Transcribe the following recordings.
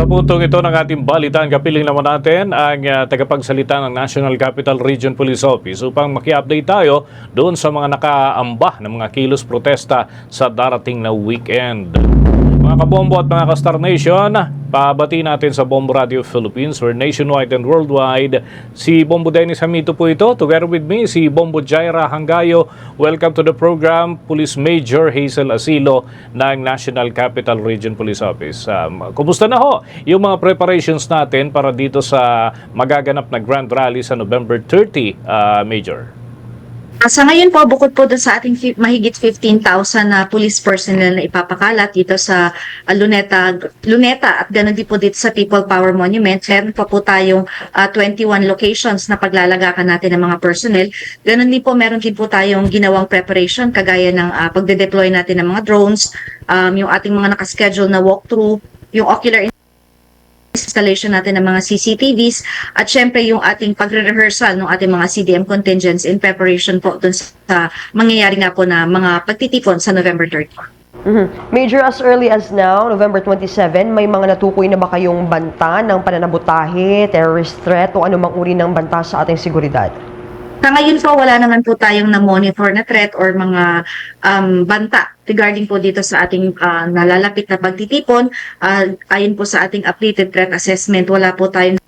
Sa puntong ito ng ating balitan, kapiling naman natin ang uh, tagapagsalita ng National Capital Region Police Office upang maki-update tayo doon sa mga nakaamba ng mga kilos protesta sa darating na weekend. Mga kabombo at mga ka-Star Nation, pabati natin sa Bombo Radio Philippines where nationwide and worldwide. Si Bombo Dennis Hamito po ito. Together with me, si Bombo Jaira Hangayo. Welcome to the program, Police Major Hazel Asilo ng National Capital Region Police Office. Um, kumusta na ho yung mga preparations natin para dito sa magaganap na Grand Rally sa November 30, uh, Major? Ah, Sa ngayon po, bukod po dun sa ating mahigit 15,000 na police personnel na ipapakalat dito sa ah, Luneta, Luneta at ganoon din po dito sa People Power Monument, meron pa po tayong ah, 21 locations na paglalagakan natin ng mga personnel. Ganoon din po, meron din po tayong ginawang preparation kagaya ng ah, pagde-deploy natin ng mga drones, um, yung ating mga nakaschedule na walkthrough, yung ocular installation natin ng mga CCTVs at syempre yung ating pagre-rehearsal ng ating mga CDM contingents in preparation po dun sa mangyayari nga po na mga pagtitipon sa November 30. Mhm. Major, as early as now, November 27, may mga natukoy na ba kayong banta ng pananabutahe, terrorist threat o anumang uri ng banta sa ating seguridad? Sa ngayon po, wala naman po tayong na-monitor na threat or mga um, banta regarding po dito sa ating ah, nalalapit na pagtitipon. Ah, ayon po sa ating updated threat assessment, wala po tayong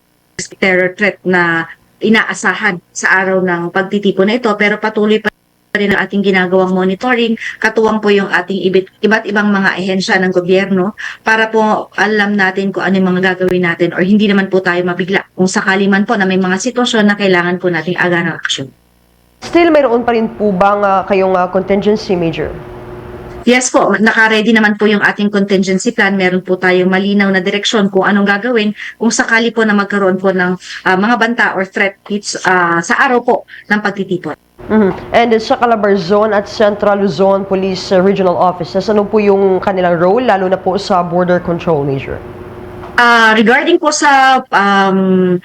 terror threat na inaasahan sa araw ng pagtitipon na ito pero patuloy pa rin ang ating ginagawang monitoring. Katuwang po yung ating ibit, iba't ibang mga ehensya ng gobyerno para po alam natin kung ano yung mga gagawin natin or hindi naman po tayo mabigla kung sakali man po na may mga sitwasyon na kailangan po nating agarang aksyon. Still, mayroon pa rin po bang ah, kayong ah, contingency, Major? Yes po, naka-ready naman po yung ating contingency plan. Meron po tayong malinaw na direksyon kung anong gagawin kung sakali po na magkaroon po ng ah, mga banta or threat hits ah, sa araw po ng pagtitipon. Mhm. And sa Calabar Zone at Central Luzon Police ah, Regional Offices, ano po yung kanilang role, lalo na po sa border control, Major? Ah, regarding po sa um,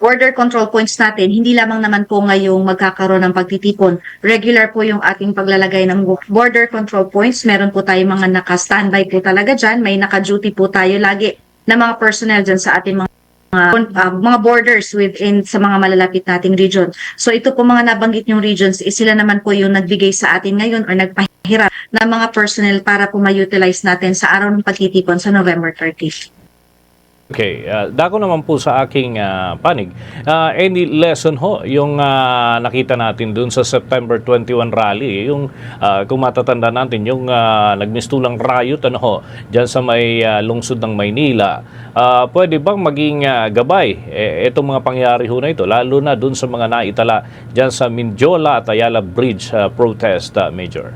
border control points natin, hindi lamang naman po ngayong magkakaroon ng pagtitipon. Regular po yung ating paglalagay ng border control points. Meron po tayo mga naka-standby po talaga dyan. May naka-duty po tayo lagi na mga personnel dyan sa ating mga uh, mga borders within sa mga malalapit nating region. So ito po mga nabanggit yung regions, is sila naman po yung nagbigay sa atin ngayon or nagpahirap na mga personnel para po ma-utilize natin sa araw ng pagtitipon sa November 30. Okay, uh, dako naman po sa aking ah, panig. Ah, any lesson ho yung ah, nakita natin dun sa September 21 rally, yung ah, kung matatanda natin yung ah, nagmistulang riot ano ho diyan sa may ah, lungsod ng Maynila. Ah, pwede bang maging ah, gabay eh, itong mga pangyari ho na ito lalo na dun sa mga naitala diyan sa Mindiola at Ayala Bridge ah, protest ah, major.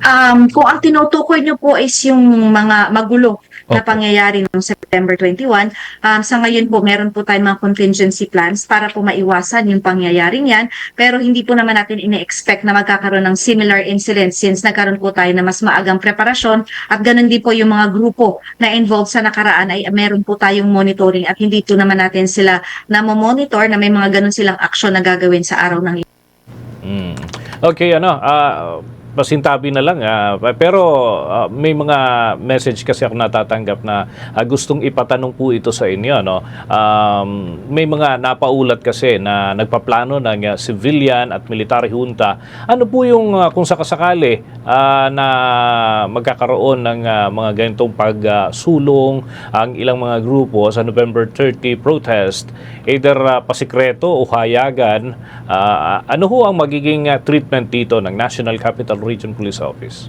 Um, kung ang tinutukoy nyo po is yung mga magulo na Opo. pangyayari noong September 21, um, sa ngayon po meron po tayong mga contingency plans para po maiwasan yung pangyayaring yan, pero hindi po naman natin ine-expect na magkakaroon ng similar incidents since nagkaroon po tayo na mas maagang preparasyon. At ganun din po yung mga grupo na involved sa nakaraan ay meron po tayong monitoring at hindi po naman natin sila na monitor na may mga ganun silang aksyon na gagawin sa araw ng Mm. Okay, ano, ah pasintabi na lang. ah, pero ah, may mga message kasi ako natatanggap na ah, gustong ipatanong po ito sa inyo. No? Um, may mga napaulat kasi na nagpaplano ng ah, civilian at military junta. Ano po yung ah, kung sakasakali ah, na magkakaroon ng ah, mga ganitong pagsulong ang ilang mga grupo sa November 30 protest, either ah, pasikreto o hayagan, ah, ano ho ang magiging ah, treatment dito ng National Capital Region Police Office?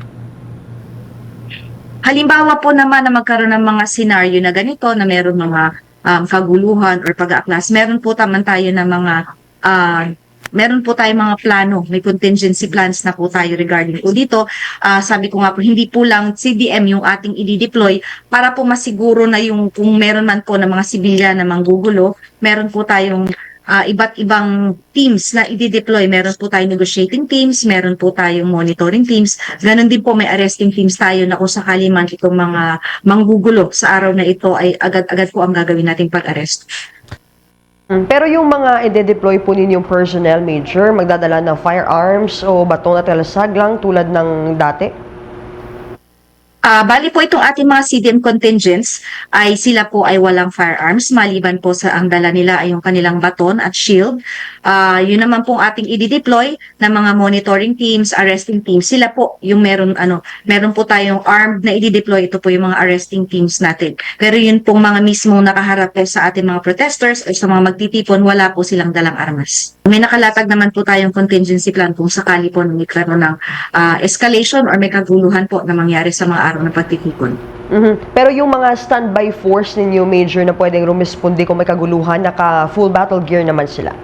Halimbawa po naman na magkaroon ng mga scenario na ganito na meron mga um, kaguluhan or pag-aaklas, meron po taman tayo ng mga ah, meron po tayo mga plano, may contingency plans na po tayo regarding po dito. Ah, sabi ko nga po, hindi po lang CDM yung ating i-deploy para po masiguro na yung kung meron man po ng mga sibilyan na manggugulo, meron po tayong ah, iba't ibang teams na i-deploy. Meron po tayong negotiating teams, meron po tayong monitoring teams. Ganon din po may arresting teams tayo na kung sakali man itong mga manggugulo sa araw na ito ay agad-agad po ang gagawin nating pag-arrest. Mm, Pero yung mga ide-deploy po ninyong personnel, Major, magdadala ng firearms o batong at kalasag lang tulad ng dati? Ah, bali po itong ating mga CDM contingents ay sila po ay walang firearms maliban po sa ang dala nila ay yung kanilang baton at shield. Ah, yun naman pong ating i-deploy na mga monitoring teams, arresting teams. Sila po yung meron ano, meron po tayong armed na i-deploy ito po yung mga arresting teams natin. Pero yun pong mga mismong nakaharap po sa ating mga protesters o sa mga magtitipon, wala po silang dalang armas. May nakalatag naman po tayong contingency plan kung sakali po nagkaroon ng ah, escalation or may kaguluhan po na mangyari sa mga araw ng pagtitipon. Mhm. Pero yung mga standby force ninyo, Major, na pwedeng rumispondi kung may kaguluhan, naka full battle gear naman sila.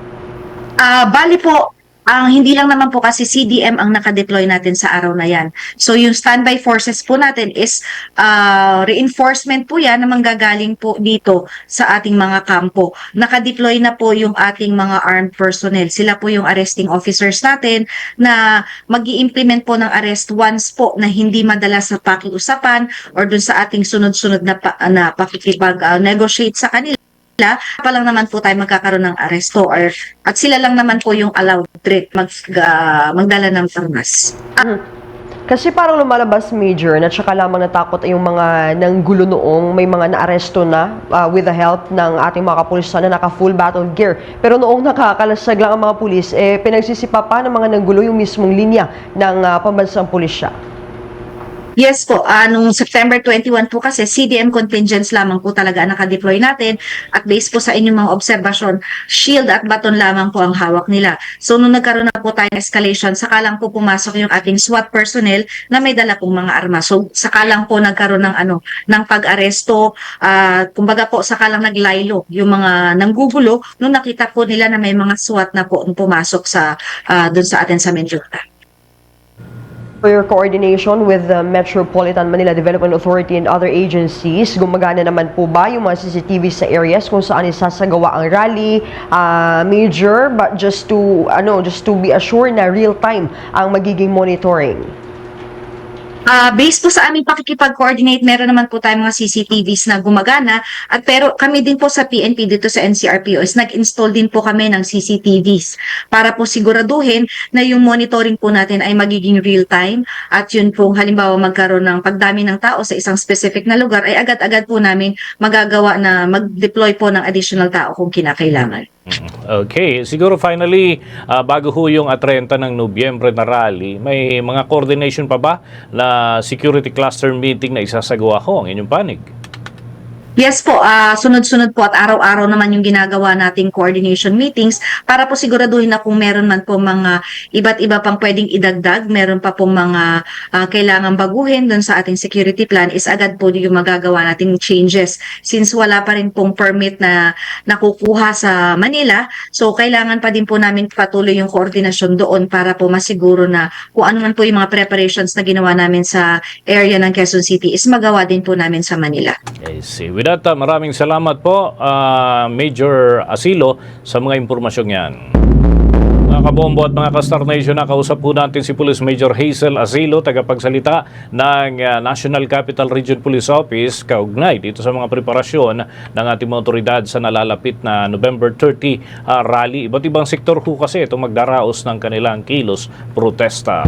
Ah, bali po, ang hindi lang naman po kasi CDM ang nakadeploy natin sa araw na yan. So yung standby forces po natin is ah, reinforcement po yan na manggagaling po dito sa ating mga kampo. Nakadeploy na po yung ating mga armed personnel. Sila po yung arresting officers natin na mag implement po ng arrest once po na hindi madala sa pakiusapan or dun sa ating sunod-sunod na, pa, na pakikipag-negotiate sa kanila pa lang naman po tayo magkakaroon ng aresto or at sila lang naman po yung allowed trip mag, ah, magdala ng armas. Kasi parang lumalabas, Major, na tsaka lamang natakot yung mga nanggulo noong may mga naaresto na ah, with the help ng ating mga kapulisan na naka full battle gear. Pero noong nakakalasag lang ang mga pulis, eh, pinagsisipa pa ng mga nanggulo yung mismong linya ng ah, pambansang pulisya. Yes po, ah, nung September 21 po kasi CDM contingents lamang po talaga ang nakadeploy natin at based po sa inyong mga obserbasyon, shield at baton lamang po ang hawak nila. So nung nagkaroon na po tayo ng escalation, saka lang po pumasok yung ating SWAT personnel na may dala pong mga armas. So saka lang po nagkaroon ng ano, ng pag-aresto, ah, kumbaga po saka lang naglaylo yung mga nanggugulo nung nakita po nila na may mga SWAT na po pumasok sa ah, dun sa atin sa Menjurta. For your coordination with the Metropolitan Manila Development Authority and other agencies, gumagana naman po ba yung mga CCTV sa areas kung saan isasagawa ang rally, ah, major, but just to, ano, just to be assured na real time ang magiging monitoring? Ah, based po sa aming pakikipag-coordinate, meron naman po tayong mga CCTVs na gumagana at pero kami din po sa PNP dito sa NCRPO nag-install din po kami ng CCTVs para po siguraduhin na yung monitoring po natin ay magiging real time at yun po halimbawa magkaroon ng pagdami ng tao sa isang specific na lugar ay agad-agad po namin magagawa na mag-deploy po ng additional tao kung kinakailangan. Okay, siguro finally, ah, bago ho yung atrenta ng Nobyembre na rally, may mga coordination pa ba na security cluster meeting na isasagawa ho ang inyong panig? Yes po, ah, sunod-sunod po at araw-araw naman yung ginagawa nating coordination meetings para po siguraduhin na kung meron man po mga iba't iba pang pwedeng idagdag, meron pa pong mga ah, kailangan baguhin dun sa ating security plan is agad po yung magagawa nating changes since wala pa rin pong permit na nakukuha sa Manila. So kailangan pa din po namin patuloy yung koordinasyon doon para po masiguro na kung ano man po yung mga preparations na ginawa namin sa area ng Quezon City is magawa din po namin sa Manila. I see. With maraming salamat po, ah, Major Asilo, sa mga impormasyong yan. Mga kabombo at mga ka-Star Nation, nakausap po natin si Police Major Hazel Asilo, tagapagsalita ng ah, National Capital Region Police Office, kaugnay dito sa mga preparasyon ng ating mga otoridad sa nalalapit na November 30 ah, rally. Iba't ibang sektor ho kasi itong magdaraos ng kanilang kilos protesta.